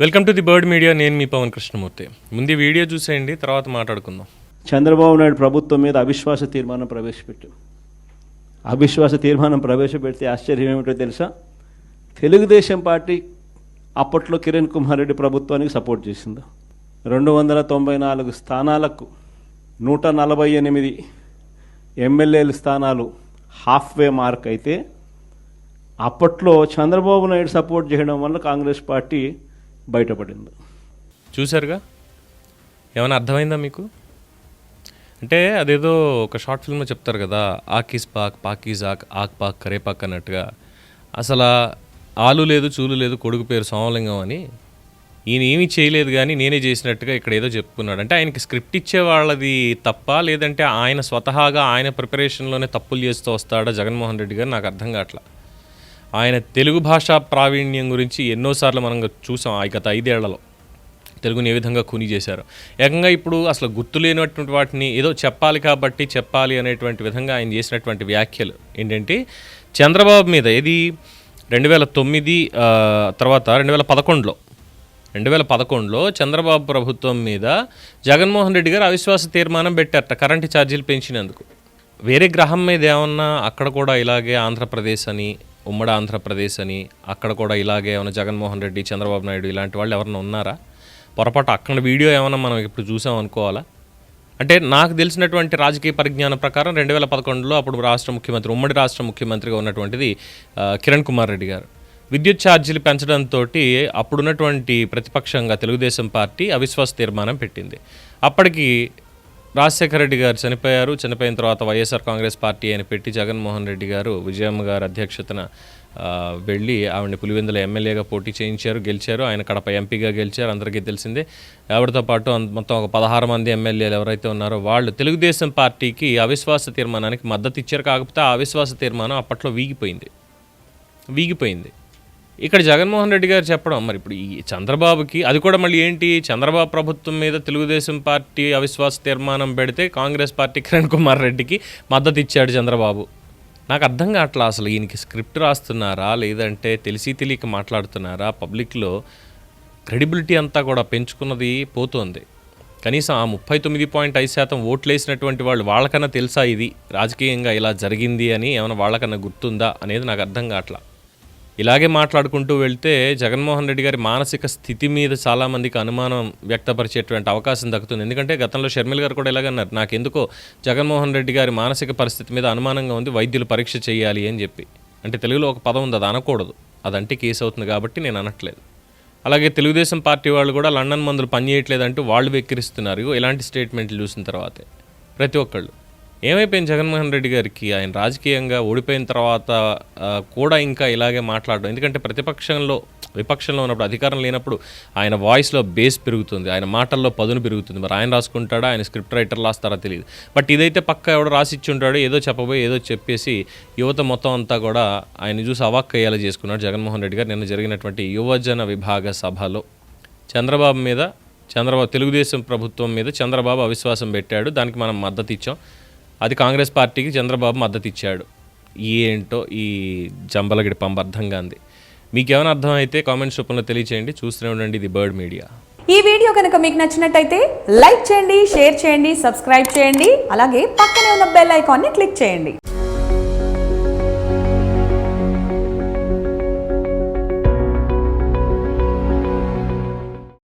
Welcome to the bird media నేను మీ పవన్ కృష్ణమూర్తి. ముందు వీడియో చూసేయండి తర్వాత మాట్లాడుకుందాం. చంద్రబాబు నాయుడు ప్రభుత్వం మీద అవిశ్వాస తీర్మానం ప్రవేశపెట్టు. అవిశ్వాస తీర్మానం ప్రవేశపెడితే ఆశ్చర్యం ఏమిటో తెలుసా? తెలుగుదేశం పార్టీ అప్పట్లో కిరణ్ కుమార్ రెడ్డి ప్రభుత్వానికి సపోర్ట్ చేసింది. రెండు వందల తొంభై నాలుగు స్థానాలకు నూట నలభై ఎనిమిది ఎమ్మెల్యేల స్థానాలు హాఫ్ వే మార్క్ అయితే అప్పట్లో చంద్రబాబు నాయుడు సపోర్ట్ చేయడం వల్ల కాంగ్రెస్ పార్టీ బయటపడింది. చూశారుగా? ఏమైనా అర్థమైందా మీకు? అంటే అదేదో ఒక షార్ట్ ఫిల్మ్లో చెప్తారు కదా ఆకీస్ పాక్ పాకీజ్ ఆక్ ఆక్ పాక్ కరేపాక్ అన్నట్టుగా. అసలు ఆలు లేదు చూలు లేదు కొడుకు పేరు సోమలింగం అని ఈయన ఏమీ చేయలేదు కానీ నేనే చేసినట్టుగా ఇక్కడ ఏదో చెప్పుకున్నాడు. అంటే ఆయనకి స్క్రిప్ట్ ఇచ్చే వాళ్ళది తప్ప లేదంటే ఆయన స్వతహాగా ఆయన ప్రిపరేషన్లోనే తప్పులు చేస్తూ వస్తాడా జగన్మోహన్ రెడ్డి గారు నాకు అర్థం కావట్లా. ఆయన తెలుగు భాషా ప్రావీణ్యం గురించి ఎన్నోసార్లు మనం చూసాం ఆ గత ఐదేళ్ళలో. తెలుగుని ఏ విధంగా కూని చేశారు. ఏకంగా ఇప్పుడు అసలు గుర్తులేనటువంటి వాటిని ఏదో చెప్పాలి కాబట్టి చెప్పాలి అనేటువంటి విధంగా ఆయన చేసినటువంటి వ్యాఖ్యలు ఏంటంటే చంద్రబాబు మీద ఏది? రెండు వేల తొమ్మిది తర్వాత రెండు వేల పదకొండులో రెండు వేల పదకొండులో చంద్రబాబు ప్రభుత్వం మీద జగన్మోహన్ రెడ్డి గారు అవిశ్వాస తీర్మానం పెట్టారట కరెంటు ఛార్జీలు పెంచినందుకు. వేరే గ్రహం మీద ఏమన్నా అక్కడ కూడా ఇలాగే ఆంధ్రప్రదేశ్ అని ఉమ్మడి ఆంధ్రప్రదేశ్ అని అక్కడ కూడా ఇలాగే ఏమైనా జగన్మోహన్ రెడ్డి చంద్రబాబు నాయుడు ఇలాంటి వాళ్ళు ఎవరైనా ఉన్నారా? పొరపాటు అక్కడ వీడియో ఏమైనా మనం ఇప్పుడు చూసాం అనుకోవాలా? అంటే నాకు తెలిసినటువంటి రాజకీయ పరిజ్ఞానం ప్రకారం రెండు వేల పదకొండులో అప్పుడు రాష్ట్ర ముఖ్యమంత్రి ఉమ్మడి రాష్ట్ర ముఖ్యమంత్రిగా ఉన్నటువంటిది కిరణ్ కుమార్ రెడ్డి గారు. విద్యుత్ ఛార్జీలు పెంచడంతో అప్పుడున్నటువంటి ప్రతిపక్షంగా తెలుగుదేశం పార్టీ అవిశ్వాస తీర్మానం పెట్టింది. అప్పటికి రాజశేఖర రెడ్డి గారు చనిపోయారు. చనిపోయిన తర్వాత వైఎస్ఆర్ కాంగ్రెస్ పార్టీ అని పెట్టి జగన్మోహన్ రెడ్డి గారు విజయమ్మ గారి అధ్యక్షతన వెళ్ళి ఆవిడని పులివెందుల ఎమ్మెల్యేగా పోటీ చేయించారు గెలిచారు. ఆయన కడప ఎంపీగా గెలిచారు. అందరికీ తెలిసిందే. ఆవిడతో పాటు మొత్తం ఒక పదహారు మంది ఎమ్మెల్యేలు ఎవరైతే ఉన్నారో వాళ్ళు తెలుగుదేశం పార్టీకి అవిశ్వాస తీర్మానానికి మద్దతు ఇచ్చారు. కాకపోతే ఆ అవిశ్వాస తీర్మానం అప్పట్లో వీగిపోయింది. వీగిపోయింది. ఇక్కడ జగన్మోహన్ రెడ్డి గారు చెప్పడం మరి ఇప్పుడు ఈ చంద్రబాబుకి అది కూడా మళ్ళీ ఏంటి? చంద్రబాబు ప్రభుత్వం మీద తెలుగుదేశం పార్టీ అవిశ్వాస తీర్మానం పెడితే కాంగ్రెస్ పార్టీ కిరణ్ కుమార్ రెడ్డికి మద్దతు ఇచ్చాడు చంద్రబాబు. నాకు అర్థం కావట్లా అసలు ఈయనకి స్క్రిప్ట్ రాస్తున్నారా? లేదంటే తెలిసి తెలియక మాట్లాడుతున్నారా? పబ్లిక్లో క్రెడిబిలిటీ అంతా కూడా పెంచుకున్నది పోతోంది. కనీసం ఆ ముప్పై తొమ్మిది పాయింట్ ఐదు శాతం ఓట్లు వేసినటువంటి వాళ్ళు వాళ్ళకన్నా తెలుసా ఇది? రాజకీయంగా ఇలా జరిగింది అని ఏమైనా వాళ్ళకన్నా గుర్తుందా? అనేది నాకు అర్థం కావట్లా. ఇలాగే మాట్లాడుకుంటూ వెళ్తే జగన్మోహన్ రెడ్డి గారి మానసిక స్థితి మీద చాలామందికి అనుమానం వ్యక్తపరిచేటువంటి అవకాశం దక్కుతుంది. ఎందుకంటే గతంలో షర్మిల్ గారు కూడా ఇలాగన్నారు నాకెందుకో జగన్మోహన్ రెడ్డి గారి మానసిక పరిస్థితి మీద అనుమానంగా ఉంది వైద్యులు పరీక్ష చేయాలి అని చెప్పి. అంటే తెలుగులో ఒక పదం ఉంది అది అనకూడదు అదంటే కేసు అవుతుంది కాబట్టి నేను అనట్లేదు. అలాగే తెలుగుదేశం పార్టీ వాళ్ళు కూడా లండన్ మందులు పనిచేయట్లేదంటూ వాళ్ళు వెక్కిరిస్తున్నారు. ఇలాంటి స్టేట్మెంట్లు చూసిన తర్వాతే ప్రతి ఒక్కళ్ళు. ఏమైపోయింది జగన్మోహన్ రెడ్డి గారికి? ఆయన రాజకీయంగా ఓడిపోయిన తర్వాత కూడా ఇంకా ఇలాగే మాట్లాడడం. ఎందుకంటే ప్రతిపక్షంలో విపక్షంలో ఉన్నప్పుడు అధికారం లేనప్పుడు ఆయన వాయిస్లో బేస్ పెరుగుతుంది. ఆయన మాటల్లో పదును పెరుగుతుంది. మరి ఆయన రాసుకుంటాడా? ఆయన స్క్రిప్ట్ రైటర్ రాస్తారా తెలియదు బట్ ఇదైతే పక్క ఎవడో రాసిచ్చి ఉంటాడో ఏదో చెప్పబోయి ఏదో చెప్పేసి యువత మొత్తం అంతా కూడా ఆయన చూసి అవాక్కయ్యేలా చేసుకున్నాడు జగన్మోహన్ రెడ్డి గారు. నిన్న జరిగినటువంటి యువజన విభాగ సభలో చంద్రబాబు మీద చంద్రబాబు తెలుగుదేశం ప్రభుత్వం మీద చంద్రబాబు అవిశ్వాసం పెట్టాడు. దానికి మనం మద్దతు ఇచ్చాం అది కాంగ్రెస్ పార్టీకి చంద్రబాబు మద్దతు ఇచ్చాడు ఏంటో ఈ జంబలగిడి పంప అర్థంగా ఉంది మీకేమైనా అర్థమైతే కామెంట్స్ రూపంలో తెలియచేయండి. చూస్తూనే ఉండండి ఇది బర్డ్ మీడియా. ఈ వీడియో కనుక మీకు నచ్చినట్టయితే లైక్ చేయండి షేర్ చేయండి సబ్స్క్రైబ్ చేయండి. అలాగే పక్కనే ఉన్న బెల్ ఐకాన్ని క్లిక్ చేయండి.